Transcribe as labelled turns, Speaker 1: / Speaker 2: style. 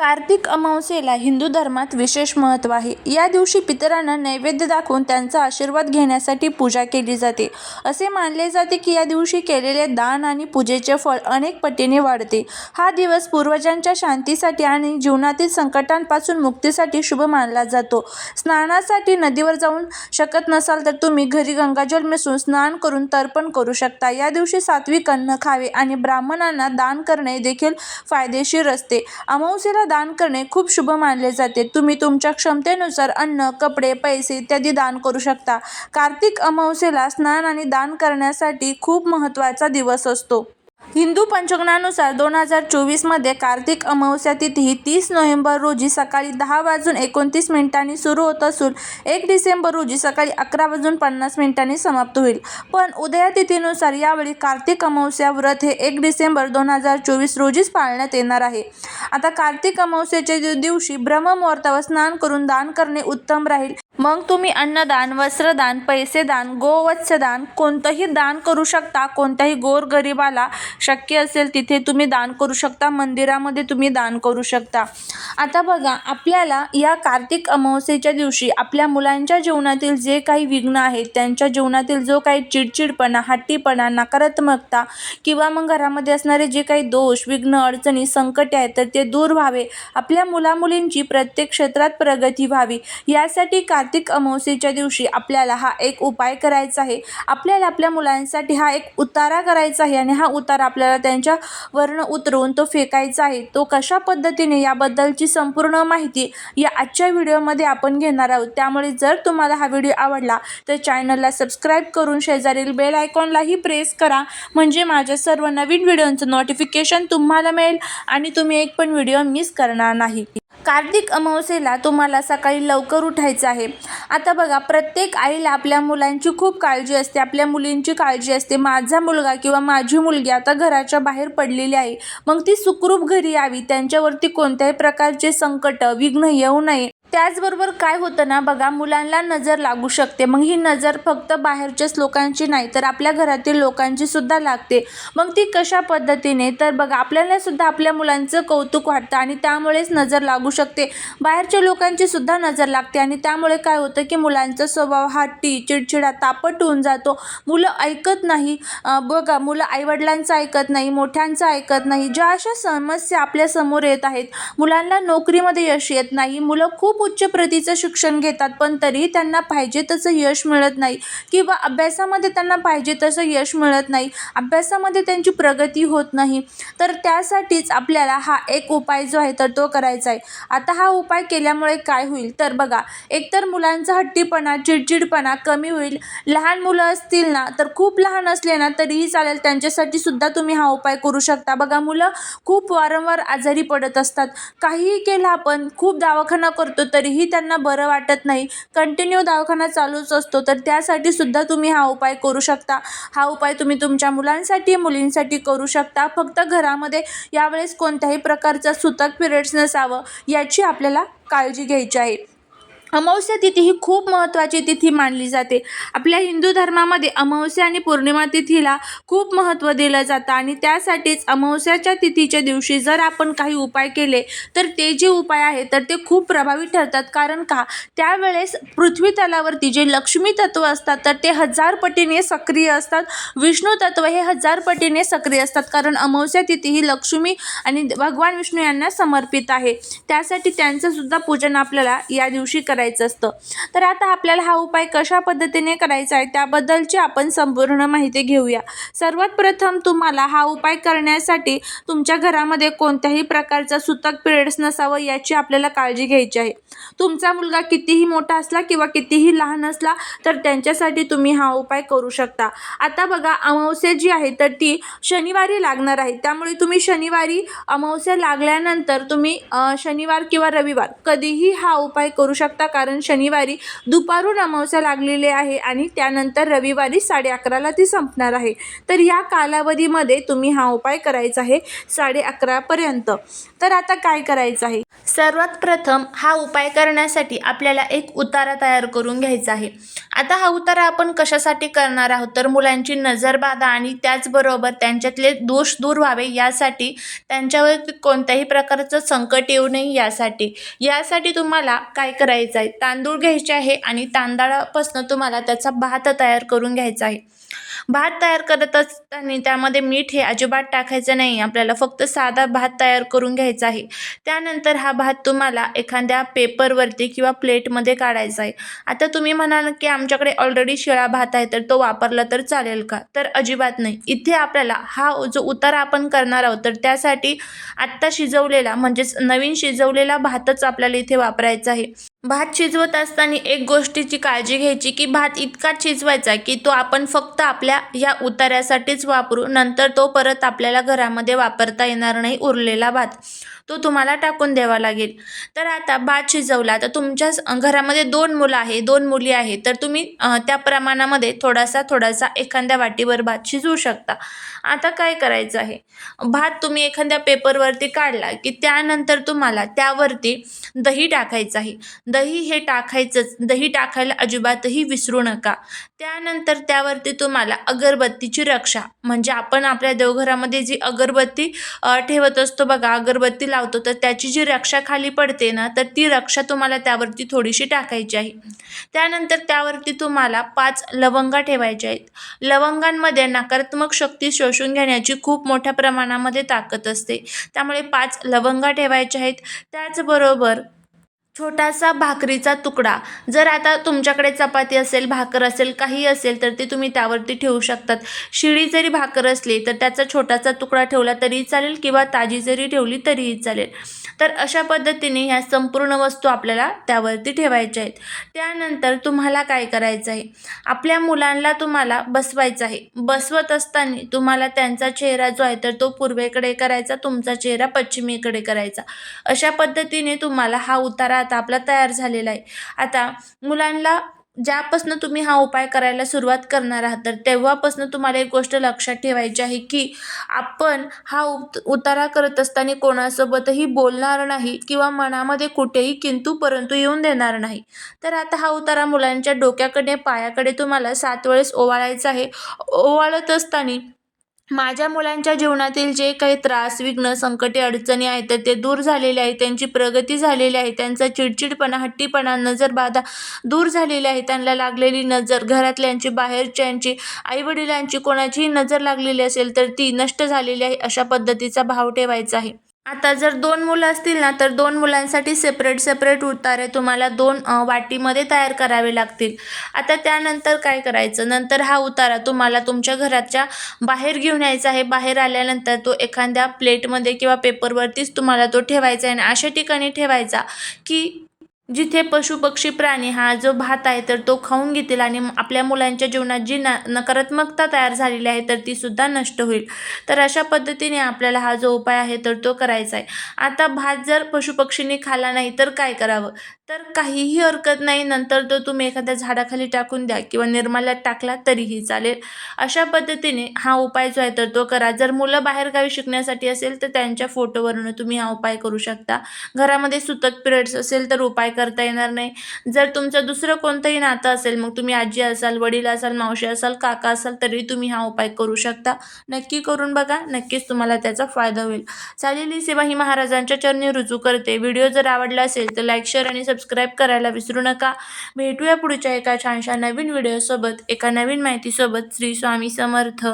Speaker 1: कार्तिक अमावस्येला हिंदू धर्मात विशेष महत्त्व आहे. या दिवशी पितरांना नैवेद्य दाखवून त्यांचा आशीर्वाद घेण्यासाठी पूजा केली जाते. असे मानले जाते की या दिवशी केलेले दान आणि पूजेचे फळ अनेक पटीने वाढते. हा दिवस पूर्वजांच्या शांतीसाठी आणि जीवनातील संकटांपासून मुक्तीसाठी शुभ मानला जातो. स्नानासाठी नदीवर जाऊन शकत नसाल तर तुम्ही घरी गंगाजल मिसळून स्नान करून तर्पण करू शकता. या दिवशी सात्विक अन्न खावे आणि ब्राह्मणांना दान करणे देखील फायदेशीर असते. अमावस्येला दान करणे खूप शुभ मानले जाते. तुम्ही तुमच्या क्षमतेनुसार अन्न, कपडे, पैसे इत्यादी दान करू शकता. कार्तिक अमावस्येला स्नान आणि दान करण्यासाठी खूप महत्त्वाचा दिवस असतो. हिंदू पंचांगानुसार दोन हजार चोवीसमध्ये कार्तिक अमावस्या तिथी ही तीस नोव्हेंबर रोजी सकाळी दहा वाजून एकोणतीस मिनिटांनी सुरू होत असून एक डिसेंबर रोजी सकाळी अकरा वाजून पन्नास मिनिटांनी समाप्त होईल. पण उदया तिथीनुसार यावेळी कार्तिक अमावस्या व्रत हे एक डिसेंबर दोन हजार चोवीस रोजीच पाळण्यात येणार आहे. आता कार्तिक अमावस्येच्या दिवशी ब्रह्ममुहूर्तावर स्नान करून दान करणे उत्तम राहील. मग तुम्ही अन्नदान, वस्त्रदान, पैसेदान, गोवत्सदान कोणतंही दान करू शकता. कोणत्याही गोरगरिबाला शक्य असेल तिथे तुम्ही दान करू शकता. मंदिरामध्ये तुम्ही दान करू शकता. आता बघा आपल्याला या कार्तिक अमावस्येच्या दिवशी आपल्या मुलांच्या जीवनातील जे काही विघ्न आहेत, त्यांच्या जीवनातील जो काही चिडचिडपणा, हट्टीपणा, नकारात्मकता किंवा मग घरामध्ये असणारे जे काही दोष, विघ्न, अडचणी, संकटे आहेत तर ते दूर व्हावे. आपल्या मुलामुलींची प्रत्येक क्षेत्रात प्रगती व्हावी यासाठी कार्तिक कार्तिक अमावस्येच्या दिवशी आपल्याला हा एक उपाय करायचा आहे. आपल्याला आपल्या मुलांसाठी हा एक उतारा करायचा आहे आणि हा उतारा आपल्याला त्यांच्या वर्ण उतरवून तो फेकायचा आहे. तो कशा पद्धतीने याबद्दलची संपूर्ण माहिती या आजच्या व्हिडिओमध्ये आपण घेणार आहोत. त्यामुळे जर तुम्हाला हा व्हिडिओ आवडला तर चॅनलला सबस्क्राईब करून शेजारील बेल आयकॉनलाही प्रेस करा म्हणजे माझ्या सर्व नवीन व्हिडिओंचं नोटिफिकेशन तुम्हाला मिळेल आणि तुम्ही एक पण व्हिडिओ मिस करणार नाही. कार्तिक अमावस्येला तुम्हाला सकाळी लवकर उठायचं आहे. आता बघा प्रत्येक आईला आपल्या मुलांची खूप काळजी असते. आपल्या मुलींची काळजी असते. माझा मुलगा किंवा माझी मुलगी आता घराच्या बाहेर पडलेली आहे. मग ती सुखरूप घरी यावी. त्यांच्यावरती कोणत्याही प्रकारचे संकट, विघ्न येऊ नये. त्याचबरोबर काय होतं ना बघा मुलांना नजर लागू शकते. मग ही नजर फक्त बाहेरच्याच लोकांची नाही तर आपल्या घरातील लोकांची सुद्धा लागते. मग ती कशा पद्धतीने तर बघा आपल्याला सुद्धा आपल्या मुलांचं कौतुक वाटतं आणि त्यामुळेच नजर लागू शकते. बाहेरच्या लोकांची सुद्धा नजर लागते आणि त्यामुळे काय होतं की मुलांचा स्वभाव हट्टी, चिडचिडा, तापट होऊन जातो. मुलं ऐकत नाही. बघा मुलं आईवडिलांचं ऐकत नाही, मोठ्यांचं ऐकत नाही. ज्या अशा समस्या आपल्यासमोर येत आहेत. मुलांना नोकरीमध्ये यश येत नाही. मुलं खूप उच्च प्रतीचं शिक्षण घेतात पण तरीही त्यांना पाहिजे तसं यश मिळत नाही किंवा अभ्यासामध्ये त्यांना पाहिजे तसं यश मिळत नाही. अभ्यासामध्ये त्यांची प्रगती होत नाही. तर त्यासाठीच आपल्याला हा एक उपाय जो आहे तर तो करायचा आहे. आता हा उपाय केल्यामुळे काय होईल तर बघा एकतर मुलांचा हट्टीपणा, चिडचिडपणा कमी होईल. लहान मुलं असतील ना तर खूप लहान असले ना तरीही चालेल त्यांच्यासाठी सुद्धा तुम्ही हा उपाय करू शकता. बघा मुलं खूप वारंवार आजारी पडत असतात. काहीही केलं आपण खूप दवाखाना करतो तरीही त्यांना बरं वाटत नाही. कंटिन्यू दवाखाना चालूच असतो. तर त्यासाठी सुद्धा तुम्ही हा उपाय करू शकता. हा उपाय तुम्ही तुमच्या मुलांसाठी, मुलींसाठी करू शकता. फक्त घरामध्ये यावेळेस कोणत्याही प्रकारचा सुतक पिरियड्स नसावं याची आपल्याला काळजी घ्यायची आहे. अमावस्या तिथी ही खूप महत्त्वाची तिथी मानली जाते. आपल्या हिंदू धर्मामध्ये अमावस्या आणि पौर्णिमा तिथीला खूप महत्त्व दिलं जातं आणि त्यासाठीच अमावस्याच्या तिथीच्या दिवशी जर आपण काही उपाय केले तर ते जे उपाय आहेत तर ते खूप प्रभावी ठरतात. कारण का त्यावेळेस पृथ्वी तलावरती जे लक्ष्मी तत्व असतात तर ते हजार पटीने सक्रिय असतात. विष्णू तत्व हे हजार पटीने सक्रिय असतात. कारण अमावस्या तिथी ही लक्ष्मी आणि भगवान विष्णू यांना समर्पित आहे. त्यासाठी त्यांचंसुद्धा पूजन आपल्याला या दिवशी करायचं असतं. तर आता आपल्याला हा उपाय कशा पद्धतीने करायचा आहे त्याबद्दलची आपण संपूर्ण माहिती घेऊया. सर्वात प्रथम तुम्हाला हा उपाय करण्यासाठी तुमच्या घरामध्ये कोणत्याही प्रकारचा सुतक पिरियड्स नसावं याची आपल्याला काळजी घ्यायची आहे. तुमचा मुलगा कितीही मोठा असला किंवा कितीही लहान असला तर त्यांच्यासाठी तुम्ही हा उपाय करू शकता. आता बघा अमावस्या जी आहे तर ती शनिवारी लागणार आहे. त्यामुळे तुम्ही शनिवारी अमावस्या लागल्यानंतर तुम्ही शनिवार किंवा रविवार कधीही हा उपाय करू शकता. कारण शनिवारी दुपारून अमावस्या लागलेली आहे आणि त्यानंतर रविवारी साडे अकराला ती संपणार आहे. तर या कालावधीमध्ये तुम्ही हा उपाय करायचा आहे साडे अकरापर्यंत तर आता काय करायचं आहे? सर्वात प्रथम हा उपाय करण्यासाठी आपल्याला एक उतारा तयार करून घ्यायचा आहे. आता हा उतारा आपण कशासाठी करणार आहोत? तर मुलांची नजरबाधा आणि त्याचबरोबर त्यांच्यातले दोष दूर व्हावे यासाठी त्यांच्यावर कोणत्याही प्रकारचं संकट येऊ नये यासाठी. यासाठी तुम्हाला काय करायचं आहे. तांदूळ घ्यायचे आहे आणि तांदळापासून तुम्हाला त्याचा भात तयार करून घ्यायचा आहे. भात तयार करत असताना त्यामध्ये मीठ हे अजिबात टाकायचं नाही. आपल्याला फक्त साधा भात तयार करून घ्यायचा आहे. त्यानंतर हा भात तुम्हाला एखाद्या पेपरवरती किंवा प्लेटमध्ये काढायचा आहे. आता तुम्ही म्हणाल की आमच्याकडे ऑलरेडी शिळा भात आहे तर तो वापरला तर चालेल का? तर अजिबात नाही. इथे आपल्याला हा जो उतारा आपण करणार आहोत तर त्यासाठी आत्ता शिजवलेला म्हणजेच नवीन शिजवलेला भातच आपल्याला इथे वापरायचा आहे. भात शिजवत असताना एक गोष्टीची काळजी घ्यायची की भात इतका शिजवायचा की तो आपण फक्त आपल्या या उताऱ्यासाठीच वापरू. नंतर तो परत आपल्याला घरामध्ये वापरता येणार नाही उरलेला भात. तो तुम्हाला टाकून द्यावा लागेल. तर आता भात शिजवला तर तुमच्या घरामध्ये दोन मुलं आहे दोन मुली आहे तर तुम्ही त्या प्रमाणामध्ये थोडासा थोडासा एखाद्या वाटीवर भात शिजवू शकता. आता काय करायचं आहे? भात तुम्ही एखाद्या पेपरवरती काढला की त्यानंतर तुम्हाला त्यावरती दही टाकायचं आहे. दही हे टाकायचंच दही टाकायला अजिबातही विसरू नका. त्यानंतर त्यावरती तुम्हाला अगरबत्तीची रक्षा म्हणजे आपण आपल्या देवघरामध्ये जी अगरबत्ती ठेवत असतो बघा अगरबत्ती लावतो तर त्याची जी रक्षा खाली पडते ना तर ती रक्षा तुम्हाला त्यावरती थोडीशी टाकायची आहे. त्यानंतर त्यावरती तुम्हाला पाच लवंगा ठेवायच्या आहेत. लवंगांमध्ये नकारात्मक शक्ती शोषून घेण्याची खूप मोठ्या प्रमाणामध्ये ताकद असते. त्यामुळे पाच लवंगा ठेवायच्या आहेत. त्याचबरोबर छोटासा भाकरीचा तुकडा. जर आता तुमच्याकडे चपाती असेल भाकर असेल काही असेल तर ते तुम्ही त्यावरती ठेवू शकतात. शिळी जरी भाकर असली तर त्याचा छोटासा तुकडा ठेवला तरीही चालेल किंवा ताजी जरी ठेवली तरीही चालेल. तर अशा पद्धतीने ह्या संपूर्ण वस्तू आपल्याला त्यावरती ठेवायच्या आहेत. त्यानंतर तुम्हाला काय करायचं आहे? आपल्या मुलांना तुम्हाला बसवायचं आहे. बसवत असताना तुम्हाला त्यांचा चेहरा जो आहे तर तो पूर्वेकडे करायचा तुमचा चेहरा पश्चिमेकडे करायचा. अशा पद्धतीने तुम्हाला हा उतारा आता आपला तयार झालेला आहे. आता मुलांना ज्यापासून तुम्ही हा उपाय करायला सुरुवात करणार आहात तर तेव्हापासून तुम्हाला एक गोष्ट लक्षात ठेवायची आहे की आपण हा उत उतारा करत असताना कोणासोबतही बोलणार नाही किंवा मनामध्ये कुठेही किंतु परंतु येऊन देणार नाही. तर आता हा उतारा मुलांच्या डोक्याकडे पायाकडे तुम्हाला सात वेळेस ओवाळायचा आहे. ओवाळत असताना माझ्या मुलांच्या जीवनातील जे काही त्रास विघ्न संकटे अडचणी आहेत तर ते दूर झालेले आहे त्यांची प्रगती झालेली आहे. त्यांचा चिडचिडपणा हट्टीपणा नजरबाधा दूर झालेली आहे. त्यांना लागलेली नजर घरातल्यांची बाहेरच्यांची आईवडिलांची कोणाचीही नजर लागलेली असेल तर ती नष्ट झालेली आहे अशा पद्धतीचा भाव ठेवायचा आहे. आता जर दोन मुलं असतील ना तर दोन मुलांसाठी सेपरेट सेपरेट उतारे तुम्हाला दोन वाटीमध्ये तयार करावे लागतील. आता त्यानंतर काय करायचं? नंतर हा उतारा तुम्हाला तुमच्या घराच्या बाहेर घेऊन यायचा आहे. बाहेर आल्यानंतर तो एखाद्या प्लेटमध्ये किंवा पेपरवरतीच तुम्हाला तो ठेवायचा आहे आणि अशा ठिकाणी ठेवायचा की जिथे पशु पक्षी प्राणी हा जो भात आहे तर तो खाऊन घेतील आणि आपल्या मुलांच्या जीवनात जी ना नकारात्मकता तयार झालेली आहे तर ती सुद्धा नष्ट होईल. तर अशा पद्धतीने आपल्याला हा जो उपाय आहे तर तो करायचा आहे. आता भात जर पशुपक्षींनी खाला नाही तर काय करावं? तर काहीही हरकत नाही नंतर तो तुम्ही एखाद्या झाडाखाली टाकून द्या किंवा निर्माल्यात टाकला तरीही चालेल. अशा पद्धतीने हा उपाय जो आहे तर तो करा. जर मुलं बाहेरगावी शिकण्यासाठी असेल तर त्यांच्या फोटोवरून तुम्ही हा उपाय करू शकता. घरामध्ये सुतक पिरियड्स असेल तर उपाय करता येणार नाही. जर तुमचं दुसरं कोणतंही नातं असेल मग तुम्ही आजी असाल वडील असाल मावशी असाल काका असाल तरी तुम्ही हा उपाय करू शकता. नक्की करून बघा नक्कीच तुम्हाला त्याचा फायदा होईल. चालेली सेवा ही महाराजांच्या चरणी रुजू करते. व्हिडिओ जर आवडला असेल तर लाईक शेअर आणि सबस्क्राईब करायला विसरू नका. भेटूया पुढच्या एका छानशा नवीन व्हिडिओसोबत एका नवीन माहितीसोबत. श्री स्वामी समर्थ.